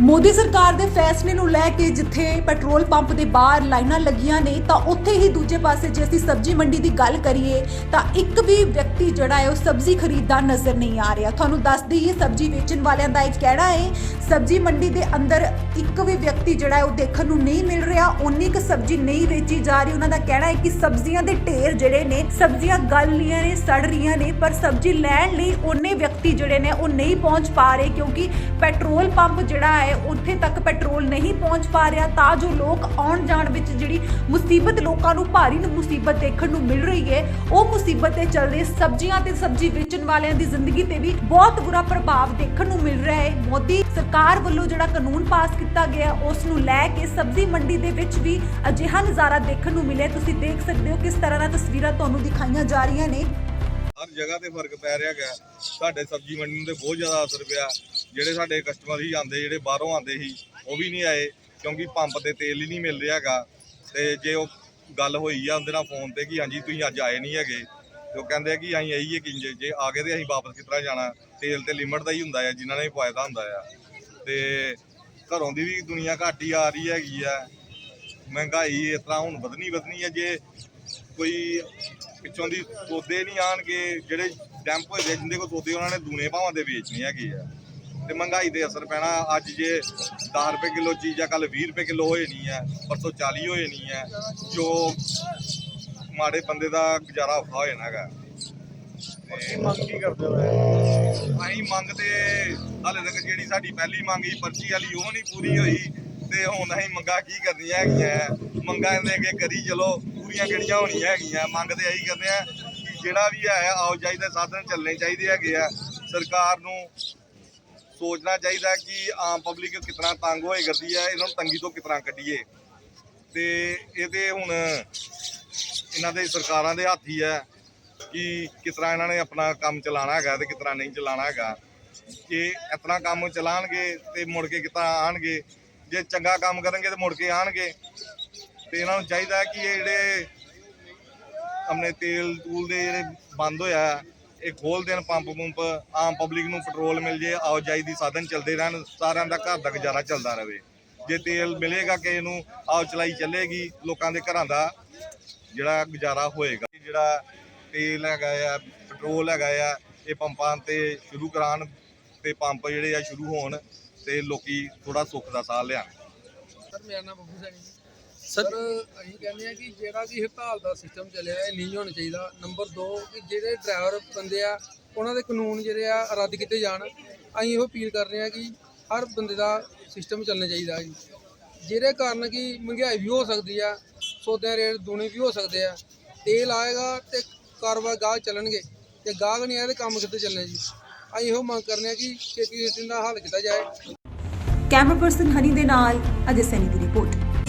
ਮੋਦੀ ਸਰਕਾਰ ਦੇ ਫੈਸਲੇ ਨੂੰ ਲੈ ਕੇ ਜਿੱਥੇ ਪੈਟਰੋਲ ਪੰਪ ਦੇ ਬਾਹਰ ਲਾਈਨਾਂ ਲੱਗੀਆਂ ਨੇ, ਤਾਂ ਉੱਥੇ ਹੀ ਦੂਜੇ ਪਾਸੇ ਜੇ ਅਸੀਂ ਸਬਜ਼ੀ ਮੰਡੀ ਦੀ ਗੱਲ ਕਰੀਏ, ਤਾਂ ਇੱਕ ਵੀ ਵਿਅਕਤੀ ਜਿਹੜਾ ਹੈ ਉਹ ਸਬਜ਼ੀ ਖਰੀਦਦਾ ਨਜ਼ਰ ਨਹੀਂ ਆ ਰਿਹਾ। ਤੁਹਾਨੂੰ ਦੱਸ ਦਈਏ, ਸਬਜ਼ੀ ਵੇਚਣ ਵਾਲਿਆਂ ਦਾ ਇਹ ਕਹਿਣਾ ਹੈ, ਸਬਜ਼ੀ ਮੰਡੀ ਦੇ ਅੰਦਰ ਇੱਕ ਵੀ ਵਿਅਕਤੀ ਜਿਹੜਾ ਹੈ ਉਹ ਦੇਖਣ ਨੂੰ ਨਹੀਂ ਮਿਲ ਰਿਹਾ ਉਨੀ ਕੁ ਸਬਜ਼ੀ ਨਹੀਂ ਵੇਚੀ ਜਾ ਰਹੀ। ਉਹਨਾਂ ਦਾ ਕਹਿਣਾ ਹੈ ਕਿ ਸਬਜ਼ੀਆਂ ਦੇ ਢੇਰ ਜਿਹੜੇ ਨੇ, ਸਬਜ਼ੀਆਂ ਗਲ ਰਹੀਆਂ ਨੇ, ਸੜ ਰਹੀਆਂ ਨੇ, ਪਰ ਸਬਜ਼ੀ ਲੈਣ ਲਈ ਉਹਨੇ ਵਿਅਕਤੀ ਜਿਹੜੇ ਨੇ ਉਹ ਨਹੀਂ ਪਹੁੰਚ ਪਾ ਰਹੇ, ਕਿਉਂਕਿ ਪੈਟਰੋਲ ਪੰਪ ਜਿਹੜਾ ਹੈ ਉੱਥੇ ਤੱਕ ਪੈਟਰੋਲ ਨਹੀਂ ਪਹੁੰਚ ਪਾ ਰਿਹਾ, ਤਾਂ ਜੋ ਲੋਕ ਆਉਣ ਜਾਣ ਵਿੱਚ ਜਿਹੜੀ ਮੁਸੀਬਤ ਲੋਕਾਂ ਨੂੰ, ਭਾਰੀ ਨੂੰ ਮੁਸੀਬਤ ਦੇਖਣ ਨੂੰ ਮਿਲ ਰਹੀ ਹੈ, ਉਹ ਮੁਸੀਬਤ ਦੇ ਚੱਲਦੇ ਸਬਜ਼ੀਆਂ ਤੇ ਸਬਜ਼ੀ ਵੇਚਣ ਵਾਲਿਆਂ ਦੀ ਜ਼ਿੰਦਗੀ ਤੇ ਵੀ ਬਹੁਤ ਬੁਰਾ ਪ੍ਰਭਾਵ ਦੇਖਣ ਨੂੰ ਮਿਲ ਰਿਹਾ ਹੈ। ਮੋਦੀ ਸਰਕਾਰ ਵੱਲੋਂ ਜਿਹੜਾ ਕਾਨੂੰਨ ਪਾਸ ਕੀਤਾ ਗਿਆ, ਉਸ ਨੂੰ ਲੈ ਕੇ ਸਬਜ਼ੀ ਮੰਡੀ ਦੇ ਵਿੱਚ ਵੀ ਅਜਿਹਾ ਨਜ਼ਾਰਾ ਦੇਖਣ ਨੂੰ ਮਿਲਿਆ। ਤੁਸੀਂ ਦੇਖ ਸਕਦੇ ਹੋ ਕਿਸ ਤਰ੍ਹਾਂ ਨਾਲ ਤਸਵੀਰਾਂ ਤੁਹਾਨੂੰ ਦਿਖਾਈਆਂ ਜਾ ਰਹੀਆਂ ਨੇ। ਹਰ ਜਗ੍ਹਾ ਤੇ ਫ਼ਰਕ ਪੈ ਰਿਹਾ ਹੈ ਸਾਡੇ ਸਬਜ਼ੀ ਮੰਡੀ ਨੂੰ ਤੇ ਬਹੁਤ ਜ਼ਿਆਦਾ ਅਸਰ ਪਿਆ। ਜਿਹੜੇ ਸਾਡੇ ਕਸਟਮਰ ਹੀ ਆਂਦੇ ਜਿਹੜੇ ਬਾਹਰੋਂ ਆਂਦੇ ਸੀ, ਉਹ ਵੀ ਨਹੀਂ ਆਏ, ਕਿਉਂਕਿ ਪੰਪ ਤੇ ਤੇਲ ਹੀ ਨਹੀਂ ਮਿਲ ਰਿਹਾ ਹੈਗਾ। ਤੇ ਜੇ ਉਹ ਗੱਲ ਹੋਈ ਆ ਉਹਦੇ ਨਾਲ ਫੋਨ ਤੇ ਕਿ ਹਾਂਜੀ, ਤੁਸੀਂ ਅੱਜ ਆਏ ਨਹੀਂ ਹੈਗੇ ਜੋ ਕਹਿੰਦੇ ਆ ਕਿ ਅਸੀਂ ਆਈਏ ਕਿ ਜੇ- ਜੇ ਆ ਗਏ ਤੇ ਅਸੀਂ ਵਾਪਸ ਕਿਸ ਤਰ੍ਹਾਂ ਜਾਣਾ। ਤੇਲ ਤੇ ਲਿਮਟ ਦਾ ਹੀ ਹੁੰਦਾ ਆ, ਜਿਨ੍ਹਾਂ ਨੇ ਪਾਇਆ ਦਾ ਹੁੰਦਾ ਆ। ਤੇ ਘਰੋਂ ਦੀ ਵੀ ਦੁਨੀਆ ਘੱਟ ਹੀ ਆ ਰਹੀ ਹੈਗੀ ਆ। ਮਹਿੰਗਾਈ ਇਸ ਤਰ੍ਹਾਂ ਹੁਣ ਵਧਣੀ ਵਧਣੀ ਹੈ ਜੇ ਕੋਈ ਪਿੱਛੋਂ ਦੀ ਸੌਦੇ ਨਹੀਂ ਆਣਗੇ, ਜਿਹੜੇ ਡੈਂਪ ਹੋਏ ਦੇ, ਜਿੰਦੇ ਕੋ ਸੌਦੇ, ਉਹਨਾਂ ਨੇ ਦੂਨੇ ਭਾਵਾਂ ਦੇ ਵੇਚਣੇ ਹੈਗੇ ਆ। ਤੇ ਮਹਿੰਗਾਈ ਤੇ ਅਸਰ ਪੈਣਾ। ਅੱਜ ਜੇ 10 ਰੁਪਏ ਕਿਲੋ ਚੀਜ਼ ਆ ਕੱਲ 20 ਰੁਪਏ ਕਿਲੋ ਹੋਏ ਨਹੀਂ ਹੈ ਪਰਸੋਂ 40 ਹੋਏ ਨਹੀਂ ਹੈ ਜੋ ਮਾੜੇ ਬੰਦੇ ਦਾ ਗੁਜ਼ਾਰਾ ਔਖਾ ਹੋ ਜਾਣਾ ਹੈਗਾ। ਕੀ ਮੰਗ ਕੀ ਕਰਦੇ ਹੋ ਅਸੀਂ ਮੰਗ ਤੇ ਹਾਲੇ ਤੱਕ ਜਿਹੜੀ ਸਾਡੀ ਪਹਿਲੀ ਮੰਗ ਸੀ ਪਰਚੀ ਵਾਲੀ ਉਹ ਨਹੀਂ ਪੂਰੀ ਹੋਈ। ਤੇ ਹੁਣ ਅਸੀਂ ਮੰਗਾਂ ਕੀ ਕਰਨੀਆਂ ਹੈਗੀਆਂ? ਮੰਗਾਂ ਦੇ ਅੱਗੇ ਕਰੀ ਚਲੋ ਪੂਰੀਆਂ ਕਿਹੜੀਆਂ ਹੋਣੀਆਂ ਹੈਗੀਆਂ? ਮੰਗ ਤੇ ਇਹੀ ਕਰਦੇ ਆ ਕਿ ਜਿਹੜਾ ਵੀ ਹੈ ਆਓ ਜਾਈ ਦੇ ਸਾਧਨ ਚੱਲਣੇ ਚਾਹੀਦੇ ਹੈਗੇ ਆ। ਸਰਕਾਰ ਨੂੰ ਸੋਚਣਾ ਚਾਹੀਦਾ ਕਿ ਆਮ ਪਬਲਿਕ ਕਿਤਨਾ ਤੰਗ ਹੋਏ ਕਰਦੀ ਹੈ, ਇਹਨਾਂ ਨੂੰ ਤੰਗੀ ਤੋਂ ਕਿਤਨਾ ਕੱਢੀਏ। ਤੇ ਇਹਦੇ ਹੁਣ ਇਹਨਾਂ ਦੇ ਸਰਕਾਰਾਂ ਦੇ ਹੱਥ ਹੀ ਹੈ ਕਿ ਕਿਸ ਤਰ੍ਹਾਂ ਇਹਨਾਂ ਨੇ ਆਪਣਾ ਕੰਮ ਚਲਾਉਣਾ ਹੈਗਾ ਤੇ ਕਿਸ ਤਰ੍ਹਾਂ ਨਹੀਂ ਚਲਾਉਣਾ ਹੈਗਾ। ਕਿ ਇਤਨਾ ਕੰਮ ਚਲਾਣਗੇ ਤੇ ਮੁੜ ਕੇ ਕਿਤਾ ਆਣਗੇ ਜੇ ਚੰਗਾ ਕੰਮ ਕਰਨਗੇ ਤੇ ਮੁੜ ਕੇ ਆਣਗੇ ਤੇ ਇਹਨਾਂ ਨੂੰ ਚਾਹੀਦਾ ਕਿ ਇਹ ਜਿਹੜੇ ਆਪਣੇ ਤੇਲ ਤੂਲ ਦੇ ਜਿਹੜੇ ਬੰਦ ਹੋਇਆ ਇਹ ਖੋਲ ਦੇਣ ਪੰਪ ਪੰਪ, ਆਮ ਪਬਲਿਕ ਨੂੰ ਪੈਟਰੋਲ ਮਿਲ ਜੇ, ਆਵਾਜਾਈ ਜਾਈ ਦੀ ਸਾਧਨ ਚੱਲਦੇ ਰਹਿਣ, ਸਾਰਿਆਂ ਦਾ ਘਰ ਦਾ ਗੁਜ਼ਾਰਾ ਚੱਲਦਾ ਰਹੇ। ਜੇ ਤੇਲ ਮਿਲੇਗਾ ਕਿਸੇ ਨੂੰ, ਆਓ ਚਲਾਈ ਚੱਲੇਗੀ, ਲੋਕਾਂ ਦੇ ਘਰਾਂ ਦਾ ਜਿਹੜਾ ਗੁਜ਼ਾਰਾ ਹੋਏਗਾ। ਜਿਹੜਾ ਤੇਲ ਹੈਗਾ ਆ ਪੈਟਰੋਲ ਹੈਗਾ ਆ, ਇਹ ਪੰਪਾਂ ਤੇ ਸ਼ੁਰੂ ਕਰਾਉਣ ਤੇ ਪੰਪ ਜਿਹੜੇ ਆ ਸ਼ੁਰੂ ਹੋਣ ਤੇ ਲੋਕੀ ਥੋੜਾ ਸੁੱਖ ਦਾ ਸਾਹ ਲਿਆਣ ਸਰ, ਮੇਰਾ ਨਾਮ ਬੱਬੂ ਸੈਣੀ ਸਰ ਅਸੀਂ ਕਹਿੰਦੇ ਆ ਕਿ ਜਿਹੜਾ ਵੀ ਹੜਤਾਲ ਦਾ ਸਿਸਟਮ ਚੱਲਿਆ ਇਹ ਨਹੀਂ ਹੋਣਾ ਚਾਹੀਦਾ। ਨੰਬਰ 2 ਕਿ ਜਿਹੜੇ ਡਰਾਈਵਰ ਬੰਦੇ ਆ ਉਹਨਾਂ ਦੇ ਕਾਨੂੰਨ ਜਿਹੜੇ ਆ ਰੱਦ ਕੀਤੇ ਜਾਣ। ਅਸੀਂ ਇਹੋ ਅਪੀਲ ਕਰ ਰਹੇ ਆ ਕਿ ਹਰ ਬੰਦੇ ਦਾ ਸਿਸਟਮ ਚੱਲਣਾ ਚਾਹੀਦਾ ਜੀ। ਜਿਹਦੇ ਕਾਰਨ ਕਿ ਮਹਿੰਗਾਈ ਵੀ ਹੋ ਸਕਦੀ ਆ ਸੌਦਿਆਂ ਰੇਟ ਦੂਣੇ ਵੀ ਹੋ ਸਕਦੇ ਆ। ਤੇਲ ਆਏਗਾ ਤੇ ਕਾਰੋਬਾਰ ਗਾਹਕ ਚੱਲਣਗੇ ਤੇ ਗਾਹਕ ਨਹੀਂ ਆਇਆ ਤੇ ਕੰਮ ਕਿੱਥੇ ਚੱਲਣਾ ਜੀ। ਅਸੀਂ ਇਹੋ ਮੰਗ ਕਰਨੇ ਆ ਕਿ ਛੇਤੀ ਛੇਤੀ ਦਾ ਹੱਲ ਕੀਤਾ ਜਾਏ। ਕੈਮਰਾ ਪਰਸਨ ਹਨੀ ਦੇ ਨਾਲ ਅਜੇ ਸੈਨੀ ਦੀ ਰਿਪੋਰਟ।